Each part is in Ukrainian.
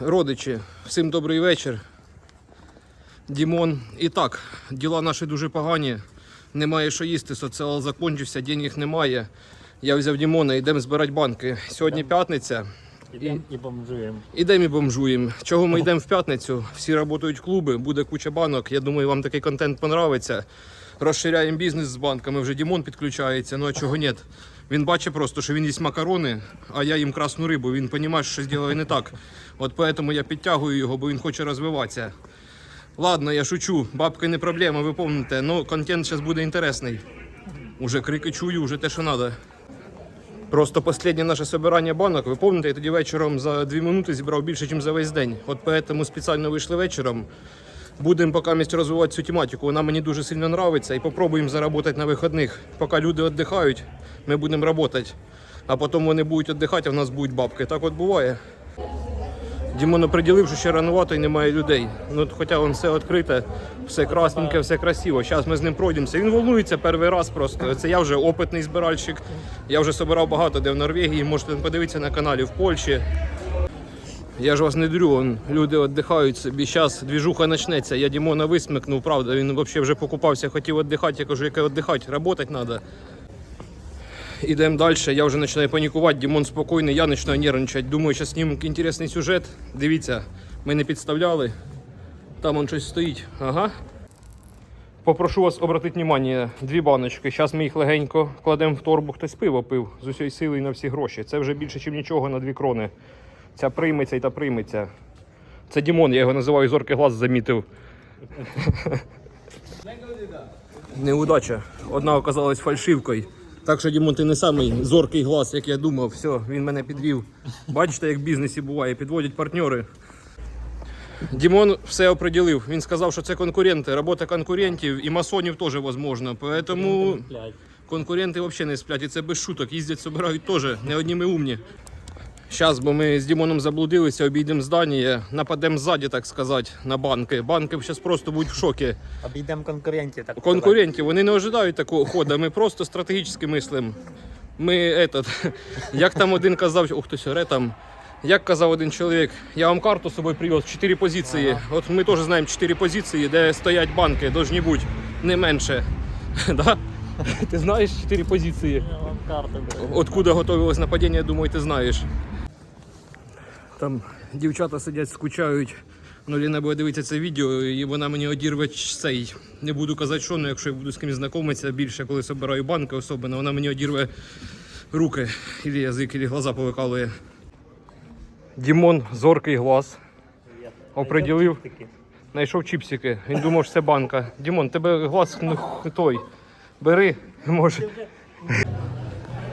родичі, всім добрий вечір. Дімон. І так, діла наші дуже погані. Немає що їсти, соціал закончився, денег немає. Я взяв Дімона, йдемо збирати банки. Сьогодні п'ятниця. Ідемо і бомжуємо. Ідемо і бомжуємо. Чого ми йдемо в п'ятницю? Всі працюють клуби, буде куча банок. Я думаю, вам такий контент понравиться. Розширяємо бізнес з банками. Вже Дімон підключається. Ну а чого ні? Він бачить просто, що він їсть макарони, а я їм красну рибу. Він розуміє, що щось ділає не так. От поэтому я підтягую його, бо він хоче розвиватися. Ладно, я шучу. Бабки не проблема, ви помните. Ну, контент зараз буде інтересний. Уже крики чую, уже те, що треба. Просто останнє наше собирання банок, ви пам'ятаєте, я тоді вечором за 2 минути зібрав більше, ніж за весь день. От поэтому спеціально вийшли вечором. Будемо поки розвивати цю тематику. Вона мені дуже сильно подобається і попробуємо заробити на вихідних. Поки люди віддихають, ми будемо працювати. А потім вони будуть віддихати, а в нас будуть бабки. Так от буває. Дімон оприділив, що ще ранувато і немає людей. Ну, хоча він все відкрите, все красненьке, все красиво. Зараз ми з ним пройдемося. Він волнується перший раз просто. Це я вже опитний збиральщик. Я вже собирав багато де в Норвегії. Можете подивитися на каналі в Польщі. Я ж вас не дурю, он, люди віддихають собі. Зараз двіжуха почнеться. Я Дімона висмикнув, правда. Він взагалі вже покупався, хотів віддихати. Я кажу, яке віддихати, працювати треба. Ідемо далі. Я вже починаю панікувати. Дімон спокійний, я починаю нервничати. Думаю, зараз знімемо інтересний сюжет. Дивіться, ми не підставляли. Там он щось стоїть. Ага. Попрошу вас обратити увагу, дві баночки. Зараз ми їх легенько кладемо в торбу. Хтось пиво пив з усієї сили і на всі гроші. Це вже більше, ніж нічого на дві крони. Ця прийметься і та прийметься. Це Дімон, я його називаю зоркий глаз замітив. Неудача. Одна оказалась фальшивкою. Так що, Дімон, ти не самий зоркий глаз, як я думав. Все, він мене підвів. Бачите, як в бізнесі буває, підводять партнери. Дімон все оприділив. Він сказав, що це конкуренти, робота конкурентів і масонів теж. Поэтому Блядь. конкуренти взагалі не сплять. І це без шуток. Їздять, собирають теж, не одні ми умні. Зараз, бо ми з Дімоном заблудилися, обійдемо здання, нападемо ззаді, так сказати, на банки. Банки зараз просто будуть в шокі. Обійдемо конкурентів, так Конкурентів, вони не ожидають такого ходу. Ми просто стратегічно мислимо. Ми этот, як там один казав, ох, хтось оре там. Як казав один чоловік, я вам карту з собою привез, чотири позиції. От ми теж знаємо чотири позиції, де стоять банки, должні бути не менше. Да? Ти знаєш чотири позиції? Я вам карту. Откуда готовилось нападіння, думаю, ти знаєш. Там дівчата сидять, скучають. Ну, Ліна буде дивитися це відео, і вона мені одірве цей. Не буду казати, що, але якщо я буду з кимось знайомитися більше, коли збираю банки особливо, вона мені одірве руки, або язик, або глаза повикалує. Дімон, зоркий глаз. Оприділив. Знайшов чіпсики. Він думав, що це банка. Дімон, тебе глаз ну, той. Бери, може.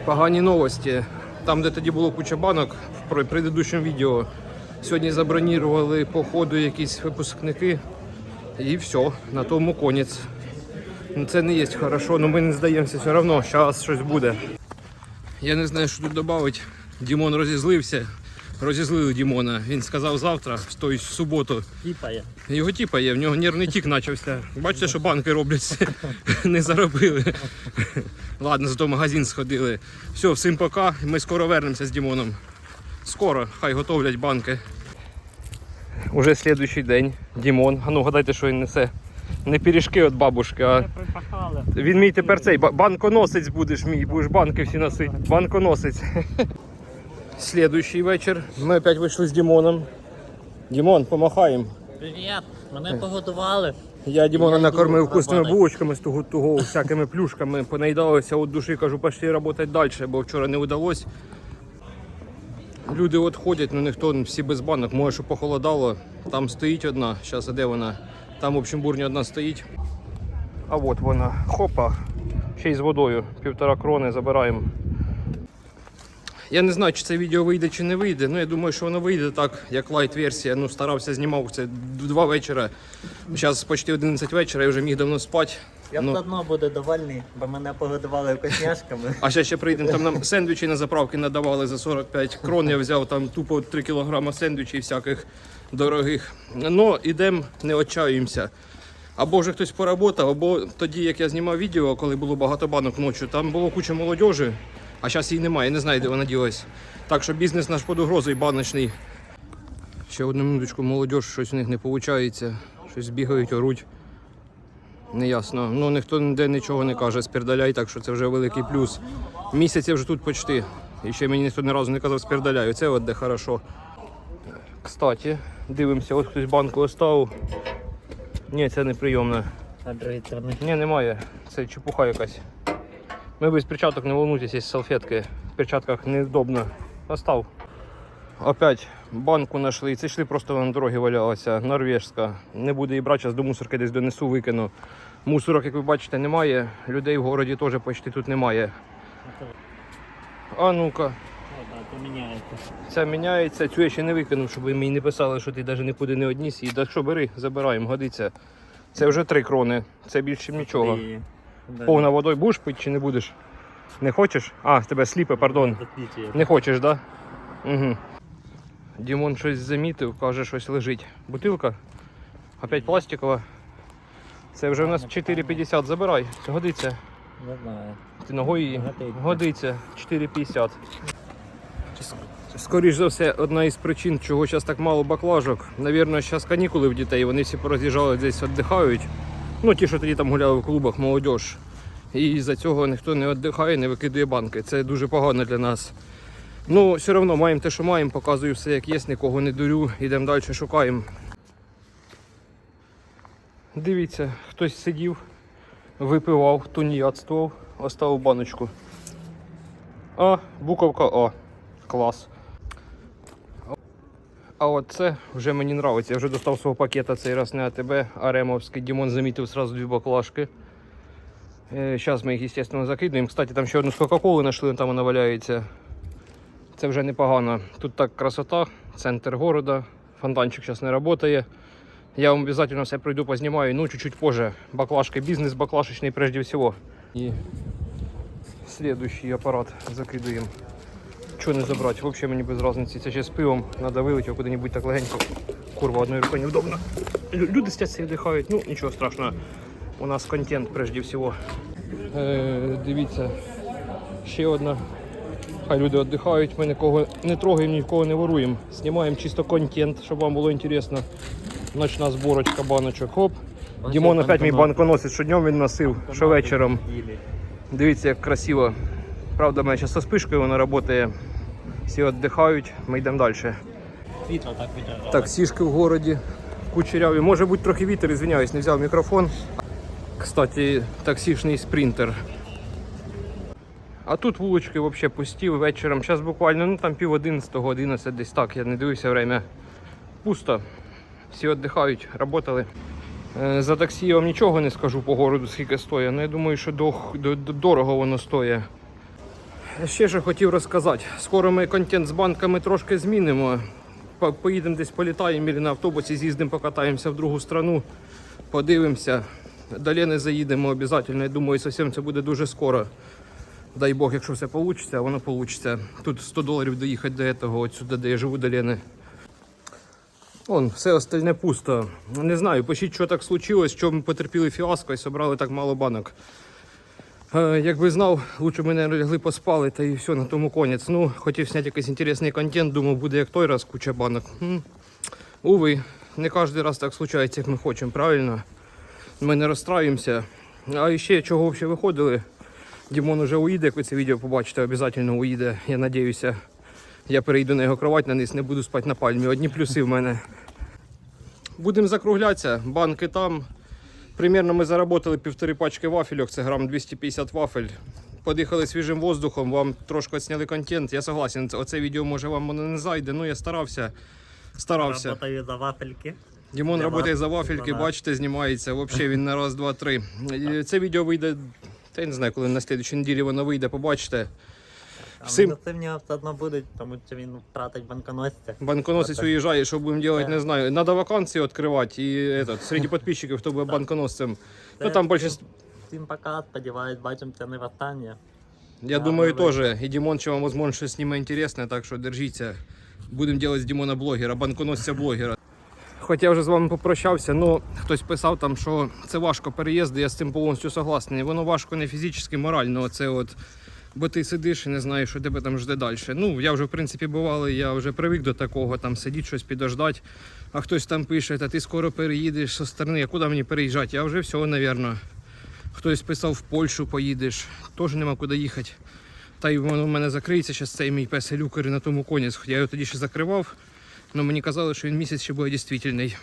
Погані новості. Там, де тоді було куча банок в предыдущому відео. Сьогодні забронірували по ходу якісь випускники. І все, на тому конець. Ну, Це не є хорошо, але ми не здаємося все одно, зараз щось буде. Я не знаю, що тут додати. Дімон розізлився. Розізлили Дімона. Він сказав завтра, тобто в суботу. Тіпає. Його типа є, в нього нервний тік почався. Бачите, що банки роблять, не заробили. Ладно, зато в магазин сходили. Все, всім пока. Ми скоро вернемося з Дімоном. Скоро, хай готовлять банки. Уже слідуючий день. Дімон. А ну гадайте, що він несе. Не пиріжки від бабушки, а він мій тепер цей банконосець будеш мій, будеш банки всі носити. Банконосець. Слідуючий вечір. Ми опять вийшли з Дімоном. Дімон, помахаємо. Привіт. Мене погодували. Я Дімона накормив вкусними булочками з того того, всякими плюшками. Понаїдалися від душі, кажу, пошли працювати далі, бо вчора не вдалося. Люди от ходять, ну ніхто всі без банок. Може, що похолодало. Там стоїть одна, зараз а де вона? Там, в общем, бурня одна стоїть. А от вона. Хопа. Ще й з водою. Півтора крони забираємо. Я не знаю, чи це відео вийде чи не вийде. Ну я думаю, що воно вийде так, як лайт-версія. Ну, старався, знімав це два вечора. Зараз почти 11 вечора, я вже міг давно спати. Я Ну. все одно буду довольний, бо мене погодували вкусняшками. А ще ще прийдемо, там нам сендвічі на заправки надавали за 45 крон. Я взяв там тупо 3 кілограма сендвічів всяких дорогих. Ну, ідемо, не отчаюємося. Або вже хтось поработав, або тоді, як я знімав відео, коли було багато банок ночі, там було куча молодіжі, а зараз її немає, я не знаю, де вона ділась. Так що бізнес наш під угрозою баночний. Ще одну минуточку молодь, щось у них не виходить. Щось бігають, оруть. Неясно. Ну ніхто ніде нічого не каже, спірдаляй, так що це вже великий плюс. Місяць я вже тут почти. І ще мені ніхто ні разу не казав спірдаляй. Це от де хорошо. Кстати, дивимося, от хтось банку оставив. Ні, це не. А сторони. Ні, немає. Це чепуха якась. Ми без перчаток не волнуйтесь, є салфетки. В перчатках неудобно. Остав. Опять банку знайшли. Це йшли просто на дорогі валялася. Норвежська. Не буду її брати, зараз до мусорки десь донесу, викину. Мусорок, як ви бачите, немає. Людей в городі теж почти тут немає. А ну-ка, то міняється. Цю я ще не викинув, щоб ви мені не писали, що ти навіть нікуди не одніс. І так що бери, забираємо, годиться. Це вже три крони. Це більше нічого. Да. Повна водою будеш пити чи не будеш? Не хочеш? А, тебе сліпе, пардон. Не хочеш, так? Да? Угу. Дімон щось замітив, каже, щось лежить. Бутилка? Опять пластикова. Це вже у нас 4,50. Забирай. Це годиться. Не знаю. Ти ногою її? Годиться. Годиться. 4,50. Скоріш за все, одна із причин, чого зараз так мало баклажок. Навірно, зараз канікули в дітей, вони всі пороз'їжджали десь віддихають. Ну, ті, що тоді там гуляли в клубах, молодь. І за цього ніхто не віддихає, не викидує банки. Це дуже погано для нас. Ну, все одно маємо те, що маємо, показую все як є, нікого не дурю, йдемо далі, шукаємо. Дивіться, хтось сидів, випивав, тунеядствував, оставив баночку. А, буковка О. Клас. А от це вже мені подобається. Я вже достав свого пакета цей раз не АТБ, а Ремовський. Дімон замітив одразу дві баклажки. Зараз ми їх, звісно, закидуємо. Кстати, там ще одну з Кока-Коли знайшли, там вона валяється. Це вже непогано. Тут так красота, центр города, фонтанчик зараз не працює. Я вам обов'язково все пройду, познімаю, ну чуть-чуть позже. Баклажки, бізнес баклашечний прежде всего. І следующий апарат закидуємо. Чого не забрати? Взагалі мені без різниці. Це ще з пивом треба вилити його куди-небудь так легенько. Курва, одною рукою неудобно. Люди стяться і вдихають, ну нічого страшного. У нас контент прежде всего. Е, дивіться, ще одна. Хай люди віддихають, ми нікого не трогаємо, нікого не воруємо. Знімаємо чисто контент, щоб вам було інтересно. Ночна зборочка баночок. Хоп. Дімон опять мій банконосець, що днем він носив, що вечором. Дивіться, як красиво. Правда, в мене зараз со спишкою вона працює. Всі віддихають, ми йдемо далі. Світло так відражає. Таксішки в городі, кучеряві. Може бути трохи вітер, извиняюсь, не взяв мікрофон. Кстати, таксішний спринтер. А тут вулички взагалі пусті вечором. Зараз буквально ну там пів одинадцятого, одинадцять десь так, я не дивився время. Пусто. Всі віддихають, працювали. Е, За таксі я вам нічого не скажу по городу, скільки стоїть. Ну я думаю, що до- до- дорого воно стоїть. Ще що хотів розказати. Скоро ми контент з банками трошки змінимо. Поїдемо десь політаємо на автобусі, з'їздимо, покатаємося в другу страну, подивимося. Далі не заїдемо обов'язково. Я думаю, зовсім це буде дуже скоро. Дай Бог, якщо все вийде, воно вийде. Тут 100 доларів доїхати до цього, от де я живу, до Лени. Вон, все остальне пусто. Не знаю, пишіть, що так случилось, що ми потерпіли фіаско і зібрали так мало банок. Якби знав, лучше мене лягли поспали та і все, на тому конець. Ну, хотів зняти якийсь інтересний контент, думав, буде як той раз куча банок. М. Уви, не кожен раз так случається, як ми хочемо, правильно? Ми не розстраюємося. А ще чого взагалі виходили? Дімон уже уїде, як ви це відео побачите, обов'язково уїде, я надіюся. Я перейду на його кровать, на низ не буду спати на пальмі. Одні плюси в мене. Будемо закруглятися, банки там. Примірно ми заработали півтори пачки вафельок, це грам 250 вафель. Подихали свіжим воздухом, вам трошки зняли контент. Я согласен, це- оце відео може вам воно не зайде, ну я старався. Старався. Работаю за вафельки. Дімон працює за вафельки, для бачите, знімається. Взагалі він на раз, два, три. Це відео вийде, та я не знаю, коли на слідчій неділі воно вийде, побачите. А Всім- мінуси в нього все одно будуть, тому що він втратить банконосця. Банконосець Отак. уїжджає, що будемо робити, не знаю. Надо вакансії відкривати і этот, серед підписчиків, хто буде банконосцем. Ну там більше, Всім пока, сподіваюсь, бачимося не востаннє. я Да, думаю, давай. теж. І Дімон ще вам, можливо, щось зніме інтересне, так що держіться. Будемо робити з Дімона блогера, банконосця блогера. Хоч я вже з вами попрощався, ну хтось писав там, що це важко переїзди, я з цим повністю согласний. Воно важко не фізично, морально. Це от бо ти сидиш і не знаєш, що тебе там жде далі. Ну, я вже, в принципі, бувалий, я вже привик до такого, там сидіть щось підождати, а хтось там пише, та ти скоро переїдеш зі сторони, а куди мені переїжджати? Я вже все, мабуть. Хтось писав, в Польщу поїдеш, теж нема куди їхати. Та й воно в мене закриється зараз цей мій песелюкер на тому коні. Я його тоді ще закривав, але мені казали, що він місяць ще буде дійсний.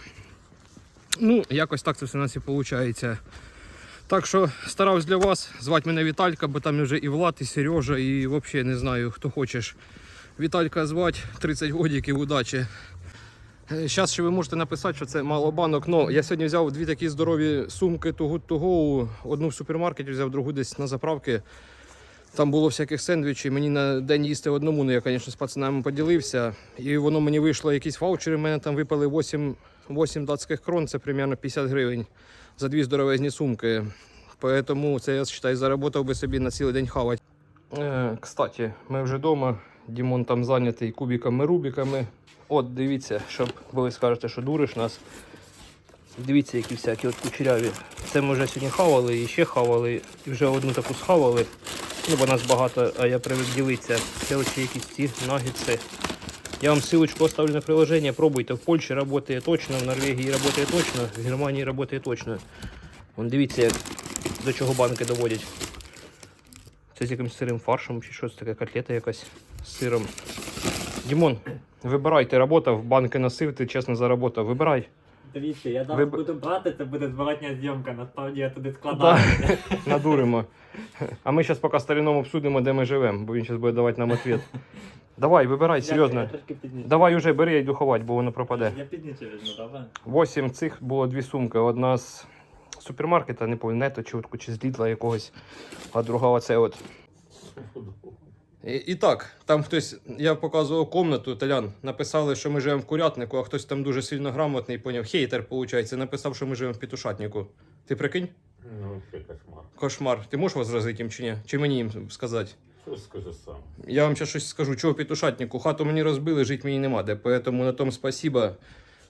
Ну, якось так це все у нас і виходить. Так що старався для вас. Звати мене Віталька, бо там вже і Влад, і Сережа, і взагалі не знаю, хто хочеш. Віталька звати, 30 годиків, удачі. Зараз ще ви можете написати, що це мало банок. Ну, я сьогодні взяв дві такі здорові сумки Good To Go. Одну в супермаркеті взяв, другу десь на заправки. Там було всяких сендвічів. Мені на день їсти одному, ну я, звісно, з пацанами поділився. І воно мені вийшло якісь ваучери. У мене там випали 8, 8 датських крон, це примерно 50 гривень за дві здоровезні сумки. Тому це я вважаю, заработав би собі на цілий день хавати. Е, кстати, ми вже вдома. Дімон там зайнятий кубиками рубіками. От дивіться, щоб ви скажете, що дуриш нас. Дивіться, які всякі от кучеряві. Це ми вже сьогодні хавали і ще хавали. І вже одну таку схавали. Ну, бо нас багато, а я привик ділитися. Це ось якісь ці нагетси. Я вам ссылочку оставлю на приложение. Пробуйте. В Польщі працює точно, в Норвегії працює точно, в Германії працює точно. Вон дивіться, як, до чого банки доводять. Це з якимось сирим фаршем чи щось таке, котлета якась з сиром. Дімон, вибирай, ти работав, банки носив, ти чесно заработав. Вибирай. Дивіться, я зараз Ви б- буду брати, це буде зворотня зйомка, насправді я туди складаю. Надуримо. А ми зараз поки старином обсудимо, де ми живемо, бо він зараз буде давати нам відповідь. Давай, вибирай, серйозно. Давай уже бери, я йду ховати, бо воно пропаде. Я пізніше візьму, добре? Восім цих було дві сумки. Одна з супермаркета, не пам'ятаю, нето чи, от- чи з Лідла якогось, а друга оце от. І, і так, там хтось, я показував комнату, Талян, написали, що ми живемо в курятнику, а хтось там дуже сильно грамотний, поняв, хейтер, виходить, написав, що ми живемо в петушатнику. Ти прикинь? Ну, вообще кошмар. Кошмар. Ти можеш возразити їм чи ні? Чи мені їм сказати? Скажи сам? Я вам ще щось скажу, чого петушатнику? Хату мені розбили, жити мені нема де. Поэтому на тому спасибо.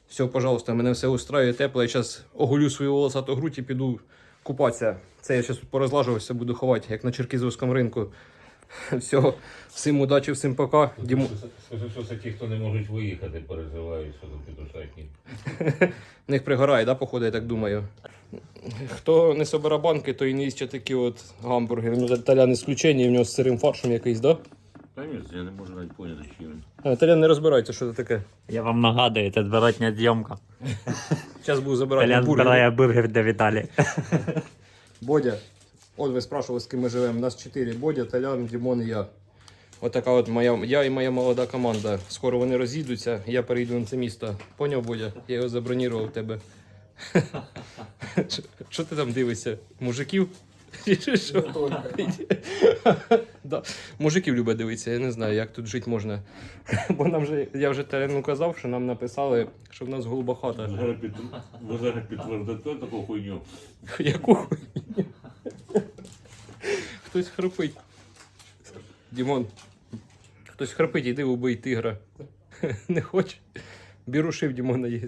Все, пожалуйста, мене все устраює тепло. Я зараз оголю свою волосату грудь і піду купатися. Це я зараз порозлажувався, буду ховати, як на черкізовському ринку. Все, всім удачі, всім пока. Діму... Скажи, що це ті, хто не можуть виїхати, переживають, що за петушатник. В них пригорає, да, походу, я так думаю. Хто не собира банки, то і не їсть такі от гамбургери. Ну, Талян ісключення, і в нього з сирим фаршем якийсь, да? Конечно, я не можу навіть поняти, чи він. А, Талян не розбирається, що це таке. Я вам нагадую, це зворотня зйомка. Зараз буду забирати бургери. збирає бургер для Віталія. Бодя. От ви спрашивали, з ким ми живемо. У Нас чотири. Бодя, Талян, Дімон і я. Отака от моя, я і моя молода команда. Скоро вони розійдуться, я перейду на це місто. Поняв, Бодя? Я його забронірував тебе. Що- ти там дивишся? Мужиків? Да. Мужиків любить дивитися, я не знаю, як тут жити можна. Бо нам вже, я вже Таляну казав, що нам написали, що в нас голуба хата. Ви зараз підтвердите таку хуйню. Яку хуйню? Хтось храпить. Дімон. Хтось храпить, іди убий тигра. Не хоче. Бірушив Дімона є.